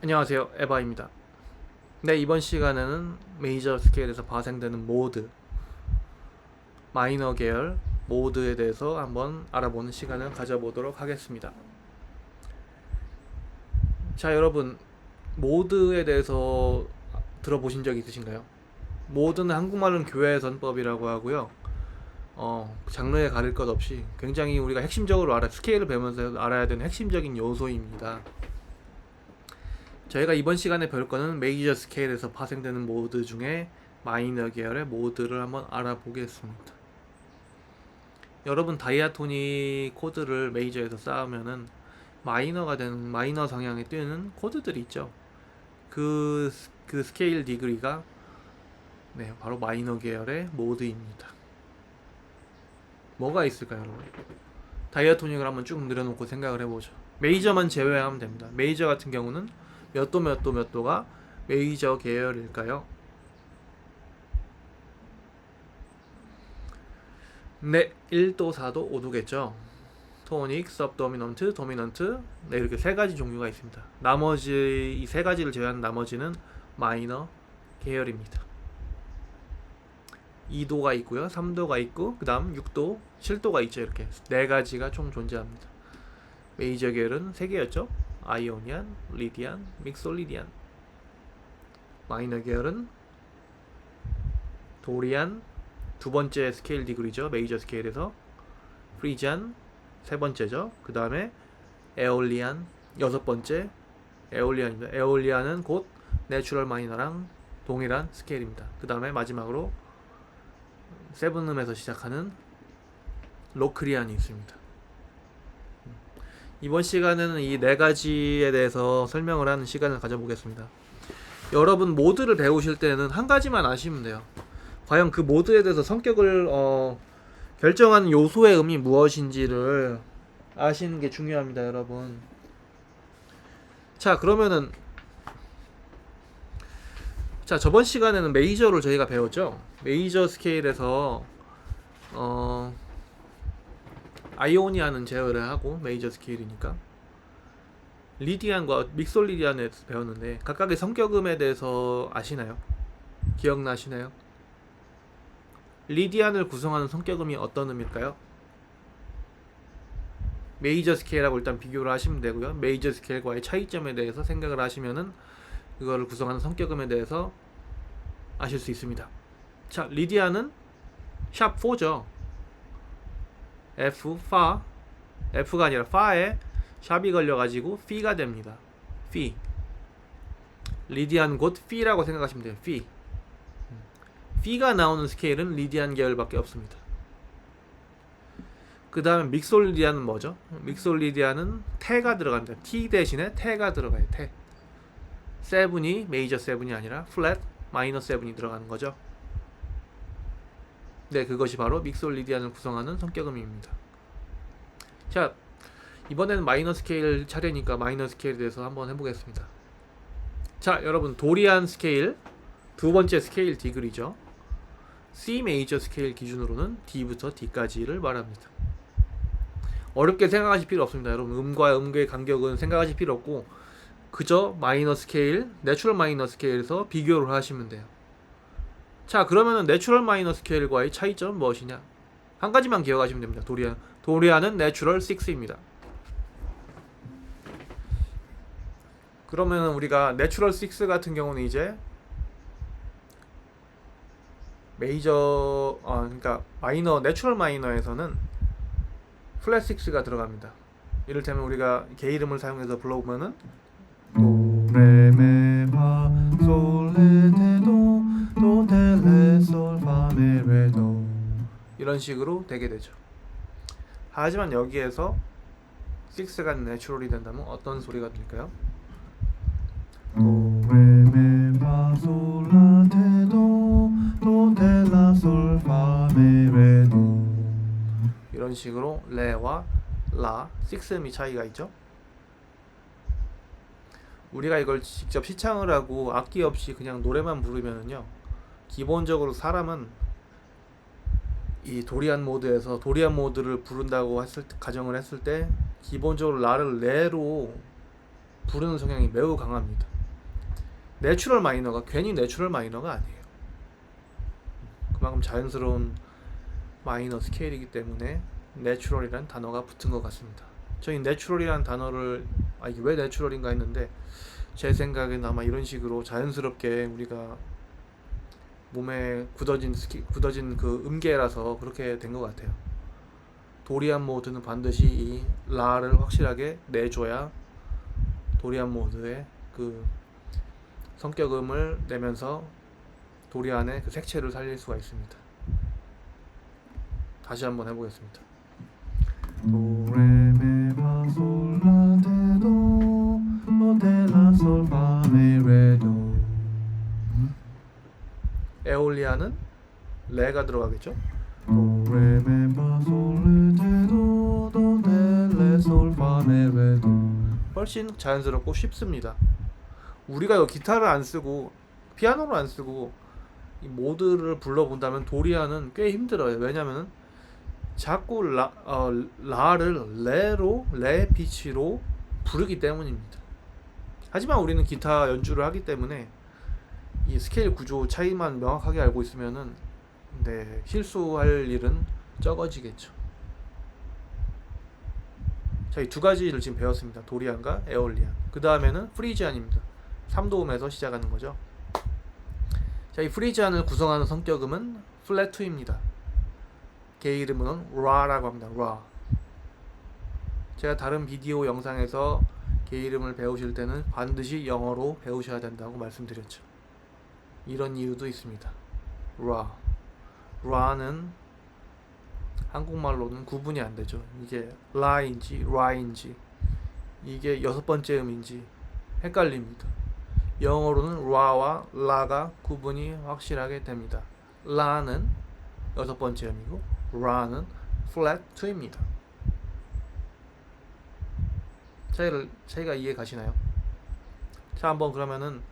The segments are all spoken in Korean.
안녕하세요. 에바입니다. 네 이번 시간에는 메이저 스케일에서 발생되는 모드 마이너 계열 모드에 대해서 한번 알아보는 시간을 가져보도록 하겠습니다. 자 여러분 모드에 대해서 들어보신 적 있으신가요? 모드는 한국말로는 교회 전법이라고 하고요. 어, 장르에 가릴 것 없이 굉장히 우리가 핵심적으로 알아 스케일을 배우면서 알아야 되는 핵심적인 요소입니다 저희가 이번 시간에 배울 거는 메이저 스케일에서 파생되는 모드 중에 마이너 계열의 모드를 한번 알아보겠습니다. 여러분 다이아토닉 코드를 메이저에서 쌓으면은 마이너가 되는 마이너 성향에 뛰는 코드들이 있죠. 그, 스- 그 스케일 디그리가 네, 바로 마이너 계열의 모드입니다. 뭐가 있을까요, 여러분? 다이아토닉을 한번 쭉 늘려놓고 생각을 해보죠. 메이저만 제외하면 됩니다. 메이저 같은 경우는 몇 도 몇 도 몇 도가 메이저 계열일까요? 네, 1도, 4도, 5도겠죠. 토닉, 서브도미넌트, 도미넌트 네, 이렇게 세 가지 종류가 있습니다. 나머지 이 세 가지를 제외한 나머지는 마이너 계열입니다. 2도가 있고요. 3도가 있고 그다음 6도, 7도가 있죠. 이렇게 네 가지가 총 존재합니다. 메이저 계열은 세 개였죠. 아이오니안, 리디안, 믹솔리디안. 마이너 계열은 도리안 두 번째 스케일 디그리죠. 메이저 스케일에서 프리지안 세 번째죠. 그 다음에 에올리안 여섯 번째 에올리안입니다. 에올리안은 곧 내추럴 마이너랑 동일한 스케일입니다. 그 다음에 마지막으로 세븐음에서 시작하는 로크리안이 있습니다. 이번 시간에는 이 네 가지에 대해서 설명을 하는 시간을 가져보겠습니다. 여러분 모드를 배우실 때는 한 가지만 아시면 돼요. 과연 그 모드에 대해서 성격을 어, 결정하는 요소의 의미 무엇인지를 아시는 게 중요합니다, 여러분. 자, 그러면은 자 저번 시간에는 메이저를 저희가 배웠죠. 메이저 스케일에서 어, 아이오니아는 제어를 하고 메이저 스케일이니까 리디안과 믹솔리디안에 배웠는데 각각의 성격음에 대해서 아시나요? 기억나시나요? 리디안을 구성하는 성격음이 어떤 음일까요? 메이저 스케일하고 일단 비교를 하시면 되고요. 메이저 스케일과의 차이점에 대해서 생각을 하시면은 그거를 구성하는 성격음에 대해서 아실 수 있습니다. 자, 리디안은 샵 4죠. F 파 F가 아니라 파에 샵이 걸려가지고 피가 됩니다. 피 리디안 곧 피라고 생각하시면 돼요. 피 피가 나오는 스케일은 리디안 계열밖에 없습니다. 그 다음에 믹솔리디안은 뭐죠? 믹솔리디안은 태가 들어갑니다. T 대신에 태가 들어가요. 태. 세븐이 메이저 세븐이 아니라 플랫 마이너 세븐이 들어가는 거죠. 네, 그것이 바로 믹솔리디안을 구성하는 성격음입니다. 자, 이번에는 마이너 스케일 차례니까 마이너 스케일에 대해서 한번 해보겠습니다. 자, 여러분 도리안 스케일 두 번째 스케일 디그리죠. C 메이저 스케일 기준으로는 D부터 D까지를 말합니다. 어렵게 생각하실 필요 없습니다. 여러분 음과 음의 간격은 생각하실 필요 없고 그저 마이너 스케일, 내추럴 마이너 스케일에서 비교를 하시면 돼요. 자, 그러면은 내추럴 마이너 스케일과의 차이점은 무엇이냐? 한 가지만 기억하시면 됩니다. 도리안. 도리안은 내추럴 6입니다. 그러면은 우리가 내추럴 6 같은 경우는 이제 메이저 어 그러니까 마이너 내추럴 마이너에서는 플랫 6가 들어갑니다. 이를테면 우리가 개 이름을 사용해서 불러보면은 도레메파솔레 이런 식으로 되게 되죠. 하지만 여기에서 6가 내추럴이 된다면 어떤 소리가 도텔라솔파메레도 이런 식으로 레와 라, 6음이 차이가 있죠. 우리가 이걸 직접 시창을 하고 악기 없이 그냥 노래만 부르면은요. 기본적으로 사람은 이 도리안 모드에서 도리안 모드를 부른다고 했을 때, 가정을 했을 때 기본적으로 라를 레로 부르는 성향이 매우 강합니다. 내추럴 마이너가 괜히 내추럴 마이너가 아니에요. 그만큼 자연스러운 마이너 스케일이기 때문에 내추럴이라는 단어가 붙은 것 같습니다. 저희 내추럴이라는 단어를 아 이게 왜 내추럴인가 했는데 제 생각엔 아마 이런 식으로 자연스럽게 우리가 몸에 굳어진 스키, 굳어진 그 음계라서 그렇게 된 것 같아요. 도리안 모드는 반드시 이 라를 확실하게 내줘야 도리안 모드의 그 성격음을 내면서 도리안의 그 색채를 살릴 수가 있습니다. 다시 한번 해보겠습니다. 도레미파솔라 에올리아는 레가 들어가겠죠? 훨씬 자연스럽고 쉽습니다. 우리가 이 기타를 안 쓰고 피아노를 안 쓰고 이 모드를 불러본다면 도리아는 꽤 힘들어요. 왜냐면은 자꾸 라, 어, 라를 레로 레 피치로 부르기 때문입니다. 하지만 우리는 기타 연주를 하기 때문에 이 스케일 구조 차이만 명확하게 알고 있으면은 네, 실수할 일은 적어지겠죠. 자, 이 두 가지를 지금 배웠습니다. 도리안과 에올리안. 그 다음에는 프리지안입니다. 3도음에서 시작하는 거죠. 자, 이 프리지안을 구성하는 성격음은 플랫2입니다. 개 이름은 라라고 합니다. 라. 제가 다른 비디오 영상에서 개 이름을 배우실 때는 반드시 영어로 배우셔야 된다고 말씀드렸죠. 이런 이유도 있습니다. 라. 라는 한국말로는 구분이 안 되죠. 이게 라인지 라인지 이게 여섯 번째 음인지 헷갈립니다. 영어로는 라와 라가 구분이 확실하게 됩니다. 라는 여섯 번째 음이고 라는 flat 2입니다. 차이를 차이가 이해 가시나요? 자, 한번 그러면은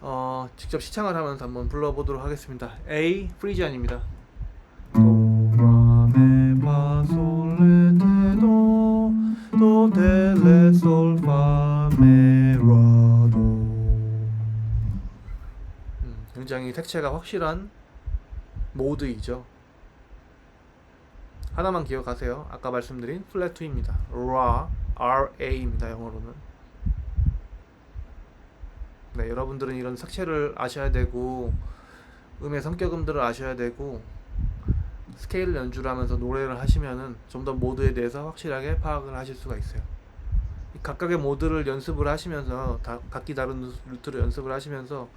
어, 직접 시창을 하면서 한번 불러보도록 하겠습니다. A 프리지안입니다. 도라메파솔레테도 도텔레솔파메라도 음, 굉장히 색채가 확실한 모드이죠. 하나만 기억하세요. 아까 말씀드린 플랫 2입니다. RA, RA입니다. 영어로는. 네, 여러분들은 이런 색채를 아셔야 되고 음의 성격음들을 아셔야 되고 스케일 연주를 하면서 노래를 하시면은 좀 더 모드에 대해서 확실하게 파악을 하실 수가 있어요. 이 각각의 모드를 연습을 하시면서 다, 각기 다른 루트를 연습을 하시면서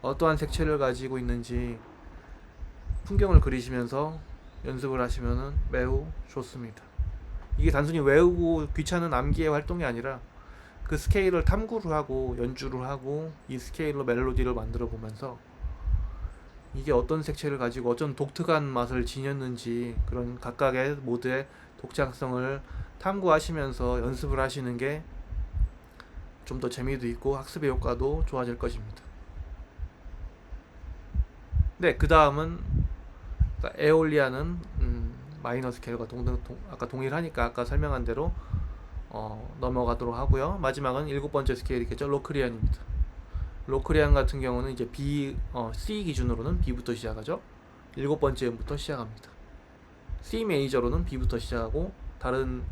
어떠한 색채를 가지고 있는지 풍경을 그리시면서 연습을 하시면은 매우 좋습니다. 이게 단순히 외우고 귀찮은 암기의 활동이 아니라 그 스케일을 탐구를 하고 연주를 하고 이 스케일로 멜로디를 만들어 보면서 이게 어떤 색채를 가지고 어떤 독특한 맛을 지녔는지 그런 각각의 모드의 독창성을 탐구하시면서 연습을 하시는 게 좀 더 재미도 있고 학습의 효과도 좋아질 것입니다. 네, 그 다음은 에올리아는 음, 마이너 스케일과 동등 동, 아까 동일하니까 아까 설명한 대로 어, 넘어가도록 하고요. 마지막은 일곱 번째 스케일이겠죠. 로크리안입니다. 로크리안 같은 경우는 이제 B, 어, C 기준으로는 B부터 시작하죠. 일곱 번째 음부터 시작합니다. C 메이저로는 B부터 시작하고 다른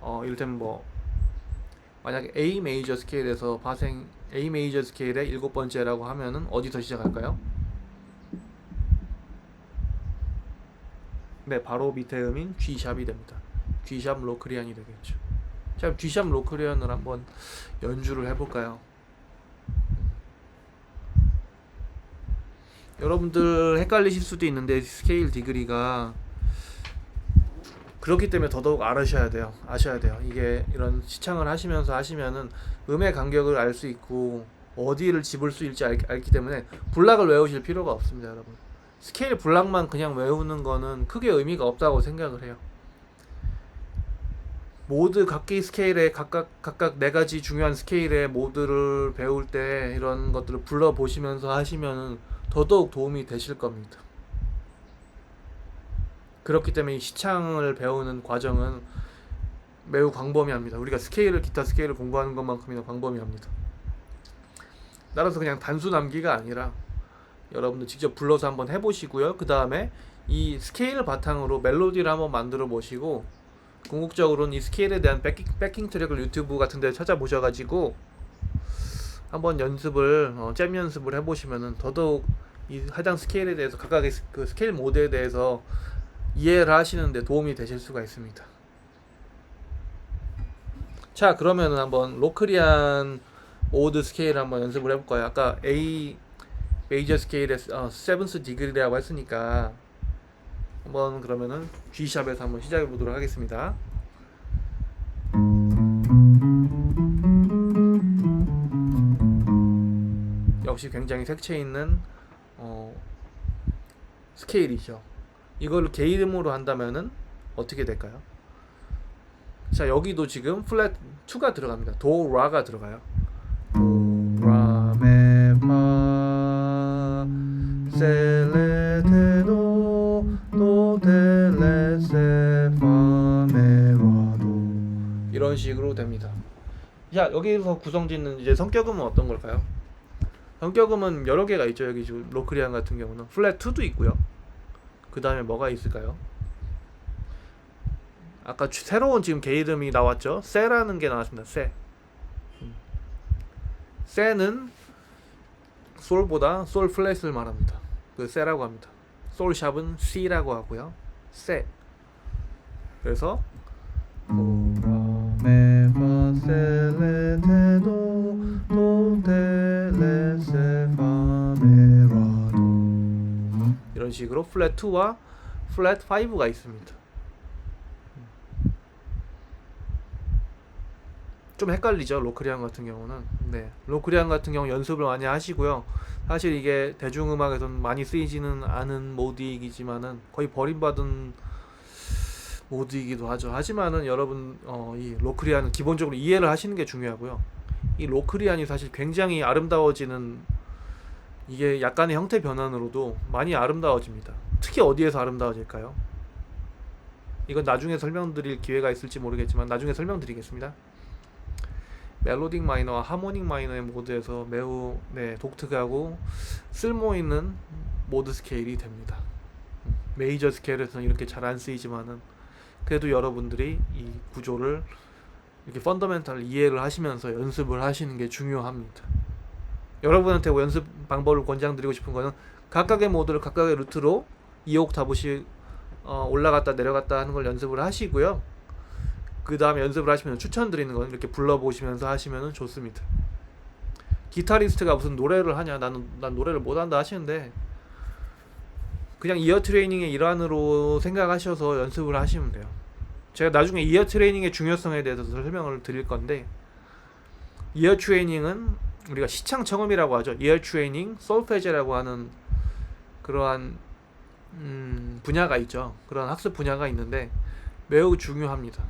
어, 이를테면 뭐 만약에 A 메이저 스케일에서 파생 A 메이저 스케일의 일곱 번째라고 하면은 어디서 시작할까요? 네, 바로 밑에 음인 G 샵이 됩니다. G 샵 로크리안이 되겠죠. 자, G 샵 로크리안을 한번 연주를 해볼까요? 여러분들 헷갈리실 수도 있는데 스케일 디그리가 그렇기 때문에 더더욱 알으셔야 돼요. 아셔야 돼요. 이게 이런 시창을 하시면서 하시면은 음의 간격을 알 수 있고 어디를 집을 수 있을지 알, 알기 때문에 블락을 외우실 필요가 없습니다, 여러분. 스케일 블락만 그냥 외우는 거는 크게 의미가 없다고 생각을 해요. 모드 각기 스케일에 각각 각각 네 가지 중요한 스케일의 모드를 배울 때 이런 것들을 불러 보시면서 하시면은 더더욱 도움이 되실 겁니다. 그렇기 때문에 이 시창을 배우는 과정은 매우 광범위합니다. 우리가 스케일을 기타 스케일을 공부하는 것만큼이나 광범위합니다. 따라서 그냥 단순 암기가 아니라 여러분들 직접 불러서 한번 해보시고요. 그 다음에 이 스케일을 바탕으로 멜로디를 한번 만들어 보시고 궁극적으로는 이 스케일에 대한 백킹, 백킹 트랙을 유튜브 같은 데 찾아보셔가지고 한번 연습을 어, 잼 연습을 해보시면은 더더욱 이 해당 스케일에 대해서 각각의 스- 그 스케일 모드에 대해서 이해를 하시는데 도움이 되실 수가 있습니다. 자 그러면은 한번 로크리안 오드 스케일 한번 연습을 해볼까요? 아까 A 메이저 스케일의 어, 세븐스 디그리라고 했으니까 한번 그러면은 G 샵에서 한번 시작해 보도록 하겠습니다. 역시 굉장히 색채 있는 어, 스케일이죠. 이걸 게이름으로 한다면은 어떻게 될까요? 자 여기도 지금 플랫 2가 들어갑니다. 도 라가 들어가요. 도텔레세파메와도 이런 식으로 됩니다. 자 여기서 구성짓는 이제 성격음은 어떤 걸까요? 성격음은 여러 개가 있죠. 여기 지금 로크리안 같은 경우는 플랫 2도 있고요. 그 다음에 뭐가 있을까요? 아까 추- 새로운 지금 개 이름이 나왔죠. 세라는 게 나왔습니다. 세. 음. 세는 솔보다 솔 플랫을 말합니다. 그 세라고 합니다. 솔 샵은 C라고 하고요. 세. 그래서 이런 식으로 플랫 2와 플랫 5가 있습니다. 좀 헷갈리죠 로크리안 같은 경우는. 네 로크리안 같은 경우 연습을 많이 하시고요. 사실 이게 대중음악에서는 많이 쓰이지는 않은 모드이기지만은 거의 버림받은 모드이기도 하죠. 하지만은 여러분 어, 이 로크리안은 기본적으로 이해를 하시는 게 중요하고요. 이 로크리안이 사실 굉장히 아름다워지는 이게 약간의 형태 변환으로도 많이 아름다워집니다. 특히 어디에서 아름다워질까요? 이건 나중에 설명드릴 기회가 있을지 모르겠지만 나중에 설명드리겠습니다. 멜로딕 마이너와 하모닉 마이너의 모드에서 매우 네, 독특하고 쓸모 있는 모드 스케일이 됩니다. 음, 메이저 스케일에서는 이렇게 잘 안 쓰이지만은 그래도 여러분들이 이 구조를 이렇게 펀더멘탈 이해를 하시면서 연습을 하시는 게 중요합니다. 여러분한테 뭐 연습 방법을 권장드리고 싶은 거는 각각의 모드를 각각의 루트로 2옥타브씩 어, 올라갔다 내려갔다 하는 걸 연습을 하시고요. 그 다음에 연습을 하시면 추천드리는 건 이렇게 불러보시면서 하시면 좋습니다. 기타리스트가 무슨 노래를 하냐 나는 난 노래를 못한다 하시는데 그냥 이어 트레이닝의 일환으로 생각하셔서 연습을 하시면 돼요. 제가 나중에 이어 트레이닝의 중요성에 대해서 설명을 드릴 건데 이어 트레이닝은 우리가 시창 청음이라고 하죠. 이어 트레이닝, 솔페제라고 하는 그러한 음, 분야가 있죠. 그런 학습 분야가 있는데 매우 중요합니다.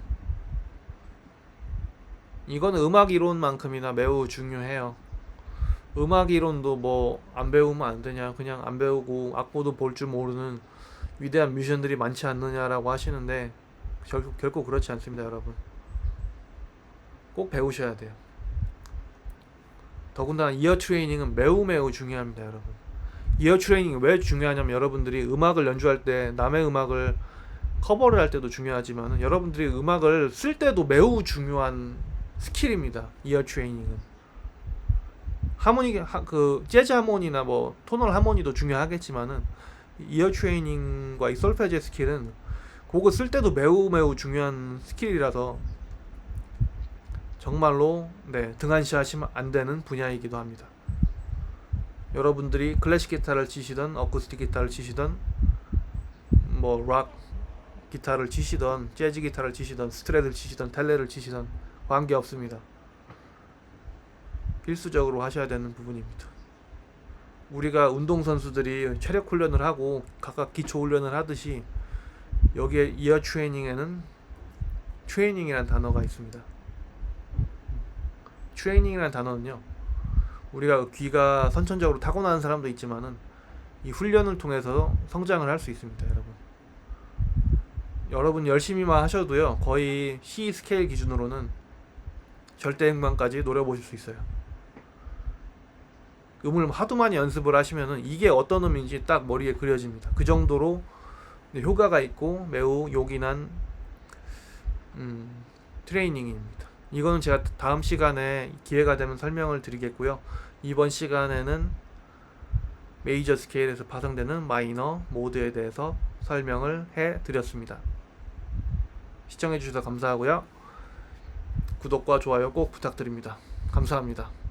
이거는 음악 이론만큼이나 매우 중요해요. 음악 이론도 뭐 안 배우면 안 되냐, 그냥 안 배우고 악보도 볼 줄 모르는 위대한 뮤지션들이 많지 않느냐라고 하시는데 결, 결코 그렇지 않습니다, 여러분. 꼭 배우셔야 돼요. 더군다나 이어 트레이닝은 매우 매우 중요합니다, 여러분. 이어 트레이닝이 왜 중요하냐면 여러분들이 음악을 연주할 때 남의 음악을 커버를 할 때도 중요하지만 여러분들이 음악을 쓸 때도 매우 중요한 스킬입니다. 이어 트레이닝은. 하모니 하, 그 재즈 하모니나 뭐 토널 하모니도 중요하겠지만은 이어 트레이닝과 이 솔페지 스킬은 그거 쓸 때도 매우 매우 중요한 스킬이라서 정말로 네 등한시하시면 안 되는 분야이기도 합니다. 여러분들이 클래식 기타를 치시던 어쿠스틱 기타를 치시던 뭐 락 기타를 치시던 재즈 기타를 치시던 스트레드를 치시던 텔레를 치시던 관계 없습니다. 필수적으로 하셔야 되는 부분입니다. 우리가 운동 선수들이 체력 훈련을 하고 각각 기초 훈련을 하듯이 여기에 이어 트레이닝에는 트레이닝이라는 단어가 있습니다. 트레이닝이라는 단어는요. 우리가 귀가 선천적으로 타고나는 사람도 있지만은 이 훈련을 통해서 성장을 할 수 있습니다, 여러분. 여러분 열심히만 하셔도요 거의 C 스케일 기준으로는 절대 행방까지 노려보실 수 있어요. 음을 하도 많이 연습을 하시면은 이게 어떤 음인지 딱 머리에 그려집니다. 그 정도로 효과가 있고 매우 요긴한 음, 트레이닝입니다. 이거는 제가 다음 시간에 기회가 되면 설명을 드리겠고요. 이번 시간에는 메이저 스케일에서 파생되는 마이너 모드에 대해서 설명을 해 드렸습니다. 시청해 주셔서 감사하고요. 구독과 좋아요 꼭 부탁드립니다. 감사합니다.